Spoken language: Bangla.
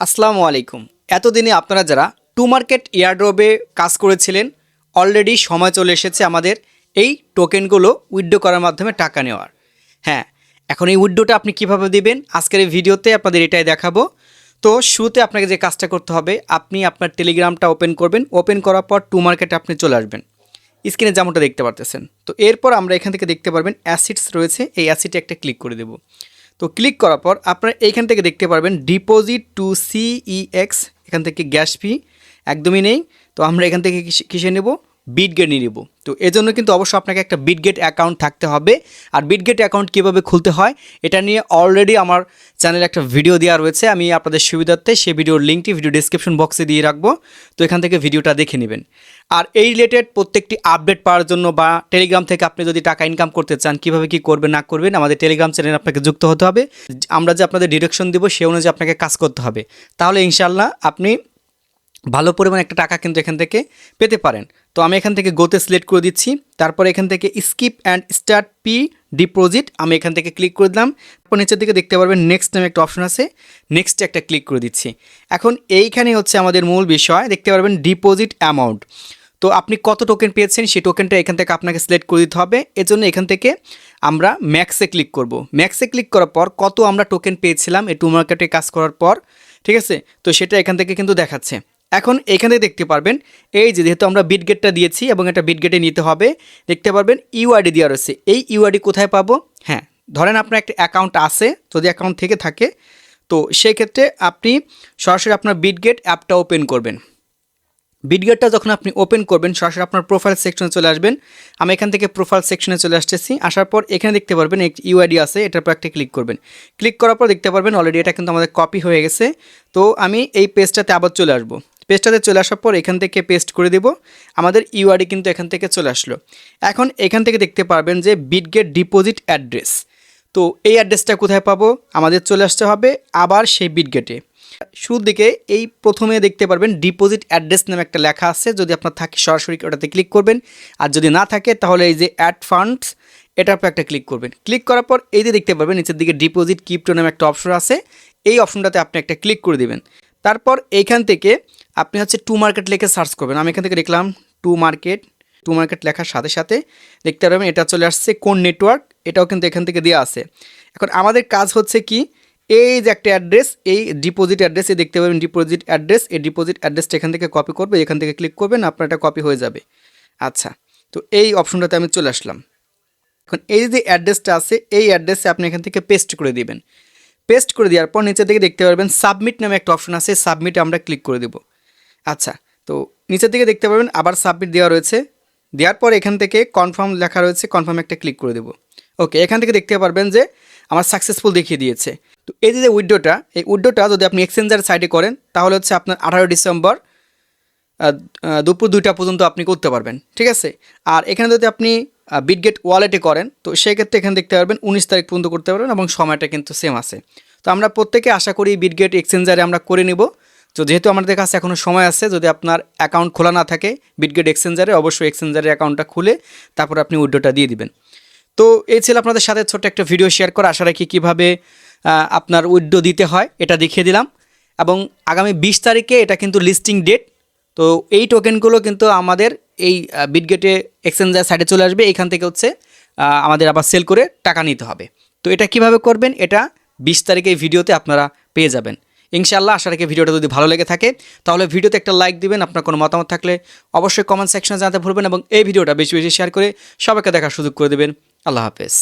আসসালামু আলাইকুম। এতদিনে আপনারা যারা টু মার্কেট এয়ারড্রপে কাজ করেছিলেন, অলরেডি সময় চলে এসেছে আমাদের এই টোকেনগুলো উইথড্র করার মাধ্যমে টাকা নেওয়ার। হ্যাঁ এখন এই উইথড্রটা আপনি কীভাবে দিবেন, আজকের এই ভিডিওতে আপনাদের এটাই দেখাবো। তো শুরুতে আপনাকে যে কাজটা করতে হবে, আপনি আপনার টেলিগ্রামটা ওপেন করবেন। ওপেন করার পর টু মার্কেটে আপনি চলে আসবেন। স্ক্রিনে যেমনটা দেখতে পারতেছেন। তো এরপর আমরা এখান থেকে দেখতে পারবেন অ্যাসিডস রয়েছে, এই অ্যাসিডে একটা ক্লিক করে দেব। তো ক্লিক করার পর আপনারা এইখান থেকে দেখতে পারবেন ডিপোজিট টু সিইএক্স এখান থেকে গ্যাস ফি একদমই নেই। তো আমরা এখান থেকে কিসে- কিসে নেব বিটগেট নিয়ে নেব। তো এজন্য কিন্তু অবশ্যই আপনাকে একটা বিটগেট অ্যাকাউন্ট থাকতে হবে। আর বিটগেট অ্যাকাউন্ট কীভাবে খুলতে হয়, এটা নিয়ে অলরেডি আমার চ্যানেলে একটা ভিডিও দেওয়া রয়েছে। আমি আপনাদের সুবিধার্থে সেই ভিডিওর লিঙ্কটি ভিডিও ডিসক্রিপশন বক্সে দিয়ে রাখব। তো এখান থেকে ভিডিওটা দেখে নেবেন। আর এই রিলেটেড প্রত্যেকটি আপডেট পাওয়ার জন্য বা টেলিগ্রাম থেকে আপনি যদি টাকা ইনকাম করতে চান, কীভাবে কি করবেন, না করবেন, আমাদের টেলিগ্রাম চ্যানেল আপনাকে যুক্ত হতে হবে। আমরা যে আপনাদের ডিরেকশন দেবো, সে অনুযায়ী আপনাকে কাজ করতে হবে। তাহলে ইনশাল্লাহ আপনি ভালো পরিমাণ একটা টাকা কিন্তু এখান থেকে পেতে পারেন। তো আমি এখান থেকে গোতে সিলেক্ট করে দিচ্ছি। তারপর এখান থেকে skip and start P deposit আমি এখান থেকে ক্লিক করে দিলাম। তারপর নিচের দিকে দেখতে পারবেন নেক্সট নামে একটা অপশন আছে। নেক্সটে একটা ক্লিক করে দিচ্ছি। এখন এইখানে হচ্ছে আমাদের মূল বিষয়, দেখতে পারবেন ডিপোজিট অ্যামাউন্ট তো আপনি কত টোকেন পেয়েছেন সেই টোকেনটা এখান থেকে আপনাকে সিলেক্ট করে দিতে হবে। এজন্য এখান থেকে আমরা ম্যাক্সে ক্লিক করব। ম্যাক্সে ক্লিক করার পর কত আমরা টোকেন পেয়েছিলাম, এই টু মার্কেটে কাজ করার পর, ঠিক আছে? তো সেটা এখান থেকে কিন্তু দেখাচ্ছে। এখন এখানে দেখতে পারবেন, এই যে যেহেতু আমরা বিটগেটটা দিয়েছি এবং এটা বিট বিটগেটে নিতে হবে, দেখতে পারবেন ইউআইডি দেওয়া রয়েছে। এই ইউআইডি কোথায় পাবো? হ্যাঁ ধরেন আপনার একটা অ্যাকাউন্ট আছে, যদি অ্যাকাউন্ট থেকে থাকে, তো সেই ক্ষেত্রে আপনি সরাসরি আপনার বিটগেট অ্যাপটা ওপেন করবেন। বিটগেটটা যখন আপনি ওপেন করবেন, সরাসরি আপনার প্রোফাইল সেকশনে চলে আসবেন। আমি এখান থেকে প্রোফাইল সেকশনে চলে আসতেছি, আসার পর এখানে দেখতে পারবেন একটি ইউআইডি আছে, এটার পর একটা ক্লিক করবেন। ক্লিক করার পর দেখতে পারবেন অলরেডি এটা কিন্তু আমাদের কপি হয়ে গেছে। তো আমি এই পেজটাতে আবার চলে আসব। পেজটাতে চলে আসার পর এখান থেকে পেস্ট করে দেব। আমাদের ইউআইডি কিন্তু এখান থেকে চলে আসলো। এখন এখান থেকে দেখতে পারবেন যে বিটগেট ডিপোজিট অ্যাড্রেস তো এই অ্যাড্রেসটা কোথায় পাবো? আমাদের চলে আসতে হবে আবার সেই বিটগেটে শুরুর দিকে এই প্রথমে দেখতে পারবেন ডিপোজিট অ্যাড্রেস নামে একটা লেখা আছে। যদি আপনার থাকে সরাসরি ওটাতে ক্লিক করবেন। আর যদি না থাকে, তাহলে এই যে অ্যাড ফান্ডস এটার উপর একটা ক্লিক করবেন। ক্লিক করার পর এই যে দেখতে পারবেন নিচের দিকে ডিপোজিট কিপ্টো নামে একটা অপশন আছে। এই অপশনটাতে আপনি একটা ক্লিক করে দিবেন। তারপর এইখান থেকে আপনি হচ্ছে টু মার্কেট লিখে সার্চ করবেন। আমি এখান থেকে দেখলাম টু মার্কেট টু মার্কেট লেখার সাথে সাথে দেখতে পারবেন। এটা চলে আসছে কোন নেটওয়ার্ক এটাও কিন্তু এখান থেকে দেওয়া আছে। এখন আমাদের কাজ হচ্ছে কি, এই যে একটা অ্যাড্রেস এই ডিপোজিট অ্যাড্রেস এই দেখতে পাবেন ডিপোজিট অ্যাড্রেস এই ডিপোজিট অ্যাড্রেসটা এখান থেকে কপি করবে। এখান থেকে ক্লিক করবেন, আপনার এটা কপি হয়ে যাবে। আচ্ছা তো এই অপশনটাতে আমি চলে আসলাম। এখন এই যে অ্যাড্রেসটা আছে, এই অ্যাড্রেসে আপনি এখান থেকে পেস্ট করে দিবেন। পেস্ট করে দেওয়ার পর নিচের দিকে দেখতে পারবেন সাবমিট নামে একটা অপশন আছে সাবমিটে আমরা ক্লিক করে দেব। আচ্ছা তো নিচের দিকে দেখতে পারবেন আবার সাবমিট দেওয়া রয়েছে। দেওয়ার পর এখান থেকে কনফার্ম লেখা রয়েছে কনফার্ম একটা ক্লিক করে দেবো। ওকে এখান থেকে দেখতে পারবেন যে আমার সাকসেসফুল দেখিয়ে দিয়েছে। তো এই যে উইডোটা, এই উইডোটা যদি আপনি এক্সচেঞ্জার সাইডে করেন, তাহলে হচ্ছে আপনার আঠারো ডিসেম্বর দুপুর দুইটা পর্যন্ত আপনি করতে পারবেন, ঠিক আছে? আর এখানে যদি আপনি বিটগেট ওয়ালেটে করেন, তো সেক্ষেত্রে এখানে দেখতে পারবেন উনিশ তারিখ পর্যন্ত করতে পারবেন এবং সময়টা কিন্তু সেম আছে। তো আমরা প্রত্যেকে আশা করি বিটগেট এক্সচেঞ্জারে আমরা করে নিব। তো যেহেতু আমাদের কাছে এখনও সময় আছে, যদি আপনার অ্যাকাউন্ট খোলা না থাকে বিটগেট এক্সচেঞ্জারে অবশ্যই এক্সচেঞ্জারের অ্যাকাউন্টটা খুলে তারপর আপনি উইডোটা দিয়ে দিবেন। তো এই ছিল আপনাদের সাথে ছোট্ট একটা ভিডিও শেয়ার করা। আশা রাখি কীভাবে আপনার উইডো দিতে হয়, এটা দেখিয়ে দিলাম। এবং আগামী বিশ তারিখে এটা কিন্তু লিস্টিং ডেট তো এই টোকেনগুলো কিন্তু আমাদের এই বিটগেটে এক্সচেঞ্জার সাইডে চলে আসবে। এখান থেকে হচ্ছে আমাদের আবার সেল করে টাকা নিতে হবে। তো এটা কীভাবে করবেন? এটা বিশ তারিখে এই ভিডিওতে আপনারা পেয়ে যাবেন। ইনশাআল্লাহ, আশা রাখি ভিডিওটা যদি ভালো লেগে থাকে, তাহলে ভিডিওতে একটা লাইক দিবেন, আপনার কোনো মতামত থাকলে অবশ্যই কমেন্ট সেকশনে জানাতে ভুলবেন এবং এই ভিডিওটা বেশি বেশি শেয়ার করে সবাইকে দেখার সুযোগ করে দেবেন। আল্লাহ হাফেজ।